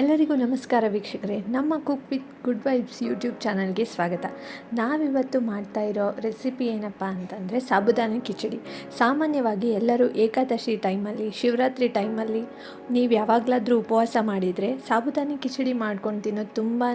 ಎಲ್ಲರಿಗೂ ನಮಸ್ಕಾರ ವೀಕ್ಷಕರೇ. ನಮ್ಮ cook with good vibes YouTube ಚಾನಲ್ಗೆ ಸ್ವಾಗತ. ನಾವಿವತ್ತು ಮಾಡ್ತಾ ಇರೋ ರೆಸಿಪಿ ಏನಪ್ಪ ಅಂತಂದರೆ ಸಾಬುದಾನಿ ಕಿಚಡಿ. ಸಾಮಾನ್ಯವಾಗಿ ಎಲ್ಲರೂ ಏಕಾದಶಿ ಟೈಮಲ್ಲಿ ಶಿವರಾತ್ರಿ ಟೈಮಲ್ಲಿ ನೀವು ಯಾವಾಗಲಾದರೂ ಉಪವಾಸ ಮಾಡಿದರೆ ಸಾಬುದಾನಿ ಕಿಚಡಿ ಮಾಡ್ಕೊಂಡು ತಿನ್ನೋದು ತುಂಬಾ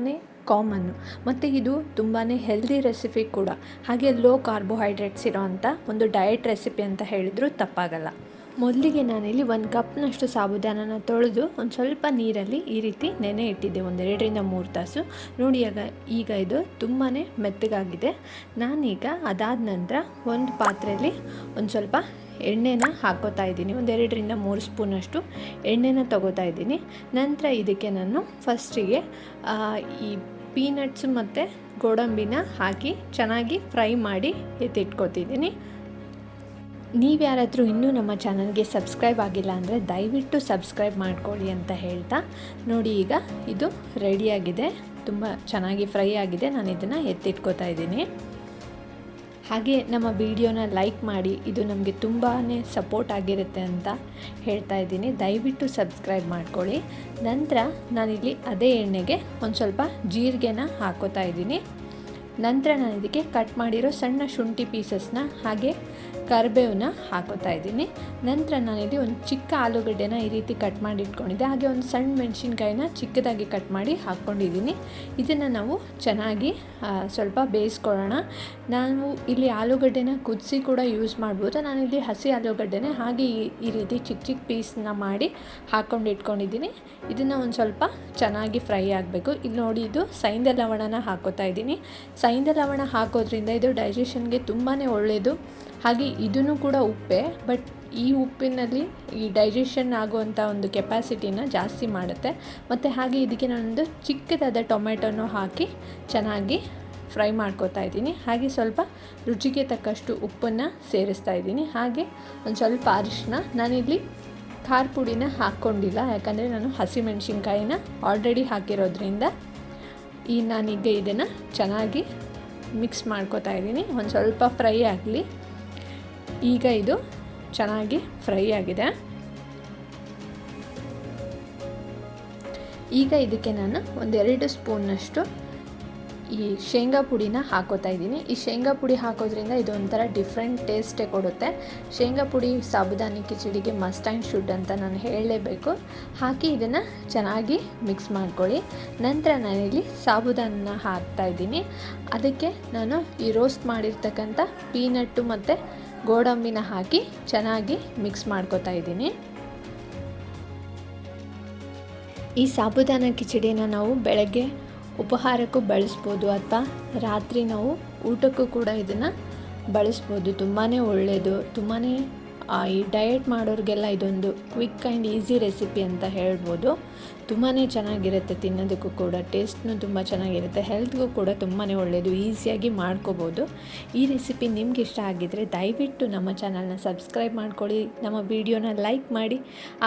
ಕಾಮನ್ನು ಮತ್ತು ಇದು ತುಂಬಾ ಹೆಲ್ದಿ ರೆಸಿಪಿ ಕೂಡ. ಹಾಗೆ ಲೋ ಕಾರ್ಬೋಹೈಡ್ರೇಟ್ಸ್ ಇರೋ ಅಂಥ ಒಂದು ಡಯಟ್ ರೆಸಿಪಿ ಅಂತ ಹೇಳಿದರೂ ತಪ್ಪಾಗಲ್ಲ. ಮೊದಲಿಗೆ ನಾನಿಲ್ಲಿ ಒಂದು ಕಪ್ನಷ್ಟು ಸಾಬುದಾನನ ತೊಳೆದು ಒಂದು ಸ್ವಲ್ಪ ನೀರಲ್ಲಿ ಈ ರೀತಿ ನೆನೆ ಇಟ್ಟಿದ್ದೆ ಒಂದೆರಡರಿಂದ ಮೂರು ತಾಸು. ನೋಡಿ, ಆಗ ಈಗ ಇದು ತುಂಬಾ ಮೆತ್ತಗಾಗಿದೆ. ನಾನೀಗ ಅದಾದ ನಂತರ ಒಂದು ಪಾತ್ರೆಯಲ್ಲಿ ಒಂದು ಸ್ವಲ್ಪ ಎಣ್ಣೆನ ಹಾಕೋತಾ ಇದ್ದೀನಿ. ಒಂದೆರಡರಿಂದ ಮೂರು ಸ್ಪೂನಷ್ಟು ಎಣ್ಣೆನ ತಗೋತಾ ಇದ್ದೀನಿ. ನಂತರ ಇದಕ್ಕೆ ನಾನು ಫಸ್ಟಿಗೆ ಈ ಪೀನಟ್ಸ್ ಮತ್ತು ಗೋಡಂಬಿನ ಹಾಕಿ ಚೆನ್ನಾಗಿ ಫ್ರೈ ಮಾಡಿ ಎತ್ತಿಟ್ಕೊತಿದ್ದೀನಿ. ನೀವು ಯಾರಾದರೂ ಇನ್ನೂ ನಮ್ಮ ಚಾನಲ್ಗೆ ಸಬ್ಸ್ಕ್ರೈಬ್ ಆಗಿಲ್ಲ ಅಂದರೆ ದಯವಿಟ್ಟು ಸಬ್ಸ್ಕ್ರೈಬ್ ಮಾಡ್ಕೊಳ್ಳಿ ಅಂತ ಹೇಳ್ತಾ ನೋಡಿ ಈಗ ಇದು ರೆಡಿಯಾಗಿದೆ ತುಂಬ ಚೆನ್ನಾಗಿ ಫ್ರೈ ಆಗಿದೆ. ನಾನು ಇದನ್ನು ಎತ್ತಿಟ್ಕೋತಾ ಇದ್ದೀನಿ. ಹಾಗೆ ನಮ್ಮ ವಿಡಿಯೋನ ಲೈಕ್ ಮಾಡಿ. ಇದು ನಮಗೆ ತುಂಬಾ ಸಪೋರ್ಟ್ ಆಗಿರುತ್ತೆ ಅಂತ ಹೇಳ್ತಾ ಇದ್ದೀನಿ. ದಯವಿಟ್ಟು ಸಬ್ಸ್ಕ್ರೈಬ್ ಮಾಡ್ಕೊಳ್ಳಿ. ನಂತರ ನಾನಿಲ್ಲಿ ಅದೇ ಎಣ್ಣೆಗೆ ಒಂದು ಸ್ವಲ್ಪ ಜೀರಿಗೆನ ಹಾಕೋತಾ ಇದ್ದೀನಿ. ನಂತರ ನಾನು ಇದಕ್ಕೆ ಕಟ್ ಮಾಡಿರೋ ಸಣ್ಣ ಶುಂಠಿ ಪೀಸಸ್ನ ಹಾಗೆ ಕರಿಬೇವನ್ನ ಹಾಕೋತಾ ಇದ್ದೀನಿ. ನಂತರ ನಾನು ಇಲ್ಲಿ ಒಂದು ಚಿಕ್ಕ ಆಲೂಗಡ್ಡೆನ ಈ ರೀತಿ ಕಟ್ ಮಾಡಿ ಇಟ್ಕೊಂಡಿದ್ದೆ. ಹಾಗೆ ಒಂದು ಸಣ್ಣ ಮೆಣಸಿನ್ಕಾಯಿನ ಚಿಕ್ಕದಾಗಿ ಕಟ್ ಮಾಡಿ ಹಾಕ್ಕೊಂಡಿದ್ದೀನಿ ಇದನ್ನು ನಾವು ಚೆನ್ನಾಗಿ ಸ್ವಲ್ಪ ಬೇಯಿಸ್ಕೊಳ್ಳೋಣ. ನಾವು ಇಲ್ಲಿ ಆಲೂಗಡ್ಡೆನ ಕುದಿಸಿ ಕೂಡ ಯೂಸ್ ಮಾಡ್ಬೋದು. ಇಲ್ಲಿ ಹಸಿ ಆಲೂಗಡ್ಡೆನೇ ಹಾಗೆ ಈ ರೀತಿ ಚಿಕ್ಕ ಚಿಕ್ಕ ಪೀಸ್ನ ಮಾಡಿ ಹಾಕ್ಕೊಂಡು ಇಟ್ಕೊಂಡಿದ್ದೀನಿ. ಇದನ್ನು ಒಂದು ಸ್ವಲ್ಪ ಚೆನ್ನಾಗಿ ಫ್ರೈ ಆಗಬೇಕು. ಇಲ್ಲಿ ನೋಡಿ, ಇದು ಸೈಂದ ಲವಣನ ಹಾಕೋತಾ ಇದ್ದೀನಿ. ಸೈಂದ ಲವಣ ಹಾಕೋದ್ರಿಂದ ಇದು ಡೈಜೆಷನ್ಗೆ ತುಂಬಾ ಒಳ್ಳೆಯದು ಹಾಗೆ ಇದೂ ಕೂಡ ಉಪ್ಪೆ ಬಟ್ ಈ ಉಪ್ಪಿನಲ್ಲಿ ಈ ಡೈಜೆಷನ್ ಆಗುವಂಥ ಒಂದು ಕೆಪಾಸಿಟಿನ ಜಾಸ್ತಿ ಮಾಡುತ್ತೆ. ಮತ್ತು ಹಾಗೆ ಇದಕ್ಕೆ ನಾನೊಂದು ಚಿಕ್ಕದಾದ ಟೊಮೆಟೊನೂ ಹಾಕಿ ಚೆನ್ನಾಗಿ ಫ್ರೈ ಮಾಡ್ಕೋತಾ ಇದ್ದೀನಿ. ಹಾಗೆ ಸ್ವಲ್ಪ ರುಚಿಗೆ ತಕ್ಕಷ್ಟು ಉಪ್ಪನ್ನು ಸೇರಿಸ್ತಾ ಇದ್ದೀನಿ. ಹಾಗೆ ಒಂದು ಸ್ವಲ್ಪ ಅರಿಶಿನ ನಾನಿಲ್ಲಿ ಖಾರ ಪುಡಿನ ಹಾಕ್ಕೊಂಡಿಲ್ಲ ಯಾಕಂದರೆ ನಾನು ಹಸಿಮೆಣಸಿನ್ಕಾಯಿನ ಆಲ್ರೆಡಿ ಹಾಕಿರೋದ್ರಿಂದ ಈ ನಾನೀಗ ಇದನ್ನು ಚೆನ್ನಾಗಿ ಮಿಕ್ಸ್ ಮಾಡ್ಕೋತಾ ಇದ್ದೀನಿ. ಒಂದು ಸ್ವಲ್ಪ ಫ್ರೈ ಆಗಲಿ. ಈಗ ಇದು ಚೆನ್ನಾಗಿ ಫ್ರೈ ಆಗಿದೆ. ಈಗ ಇದಕ್ಕೆ ನಾನು ಒಂದೆರಡು ಸ್ಪೂನ್ನಷ್ಟು ಈ ಶೇಂಗಾ ಪುಡಿನ ಹಾಕೋತಾ ಇದ್ದೀನಿ. ಈ ಶೇಂಗಾ ಪುಡಿ ಹಾಕೋದ್ರಿಂದ ಇದೊಂಥರ ಡಿಫ್ರೆಂಟ್ ಟೇಸ್ಟೇ ಕೊಡುತ್ತೆ. ಶೇಂಗಾ ಪುಡಿ ಸಾಬುದಾನಿ ಕಿಚಡಿಗೆ ಮಸ್ಟ್ ಆ್ಯಂಡ್ ಶುಡ್ ಅಂತ ನಾನು ಹೇಳಲೇಬೇಕು. ಹಾಕಿ ಇದನ್ನು ಚೆನ್ನಾಗಿ ಮಿಕ್ಸ್ ಮಾಡ್ಕೊಳ್ಳಿ. ನಂತರ ನಾನಿಲ್ಲಿ ಸಾಬುದಾನ ಹಾಕ್ತಾ ಇದ್ದೀನಿ. ಅದಕ್ಕೆ ನಾನು ಈ ರೋಸ್ಟ್ ಮಾಡಿರ್ತಕ್ಕಂಥ ಪೀನಟ್ಟು ಮತ್ತು ಗೋಡಂಬಿನ ಹಾಕಿ ಚೆನ್ನಾಗಿ ಮಿಕ್ಸ್ ಮಾಡ್ಕೋತಾ ಇದ್ದೀನಿ. ಈ ಸಾಬುದಾನ ಕಿಚಡಿನ ನಾವು ಬೆಳಗ್ಗೆ ಉಪಹಾರಕ್ಕೂ ಬಳಸ್ಬೋದು ಅಥವಾ ರಾತ್ರಿ ನಾವು ಊಟಕ್ಕೂ ಕೂಡ ಇದನ್ನು ಬಳಸ್ಬೋದು. ತುಂಬಾ ಒಳ್ಳೆಯದು ತುಂಬಾ ಈ ಡಯಟ್ ಮಾಡೋರಿಗೆಲ್ಲ ಇದೊಂದು ಕ್ವಿಕ್ ಆ್ಯಂಡ್ ಈಸಿ ರೆಸಿಪಿ ಅಂತ ಹೇಳ್ಬೋದು. ತುಂಬಾ ಚೆನ್ನಾಗಿರುತ್ತೆ ತಿನ್ನೋದಕ್ಕೂ ಕೂಡ ಟೇಸ್ಟ್ನು ತುಂಬ ಚೆನ್ನಾಗಿರುತ್ತೆ ಹೆಲ್ತ್ಗೂ ಕೂಡ ತುಂಬಾ ಒಳ್ಳೆಯದು ಈಸಿಯಾಗಿ ಮಾಡ್ಕೋಬೋದು. ಈ ರೆಸಿಪಿ ನಿಮ್ಗೆ ಇಷ್ಟ ಆಗಿದ್ದರೆ ದಯವಿಟ್ಟು ನಮ್ಮ ಚಾನಲ್ನ ಸಬ್ಸ್ಕ್ರೈಬ್ ಮಾಡ್ಕೊಳ್ಳಿ, ನಮ್ಮ ವಿಡಿಯೋನ ಲೈಕ್ ಮಾಡಿ,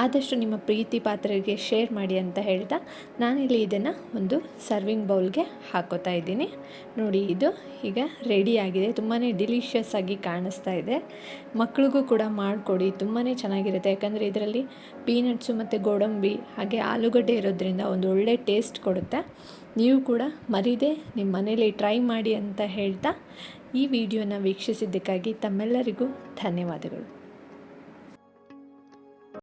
ಆದಷ್ಟು ನಿಮ್ಮ ಪ್ರೀತಿ ಪಾತ್ರರಿಗೆ ಶೇರ್ ಮಾಡಿ ಅಂತ ಹೇಳ್ತಾ ನಾನಿಲ್ಲಿ ಇದನ್ನು ಒಂದು ಸರ್ವಿಂಗ್ ಬೌಲ್ಗೆ ಹಾಕೋತಾ ಇದ್ದೀನಿ. ನೋಡಿ, ಇದು ಈಗ ರೆಡಿಯಾಗಿದೆ ತುಂಬಾ ಡಿಲಿಷಿಯಸ್ ಆಗಿ ಕಾಣಿಸ್ತಾ ಇದೆ. ಮಕ್ಳಿಗೂ ಕೂಡ ಮಾಡಿಕೊಡಿ ತುಂಬಾ ಚೆನ್ನಾಗಿರುತ್ತೆ. ಯಾಕಂದರೆ ಇದರಲ್ಲಿ ಪೀನಟ್ಸು ಮತ್ತು ಗೋಡಂಬಿ ಹಾಗೆ ಆಲೂಗಡ್ಡೆ ಇರೋದ್ರಿಂದ ಒಂದು ಒಳ್ಳೆ ಟೇಸ್ಟ್ ಕೊಡುತ್ತೆ. ನೀವು ಕೂಡ ಮರೀದೆ ನಿಮ್ಮ ಮನೇಲಿ ಟ್ರೈ ಮಾಡಿ ಅಂತ ಹೇಳ್ತಾ ಈ ವಿಡಿಯೋನ ವೀಕ್ಷಿಸಿದ್ದಕ್ಕಾಗಿ ತಮ್ಮೆಲ್ಲರಿಗೂ ಧನ್ಯವಾದಗಳು.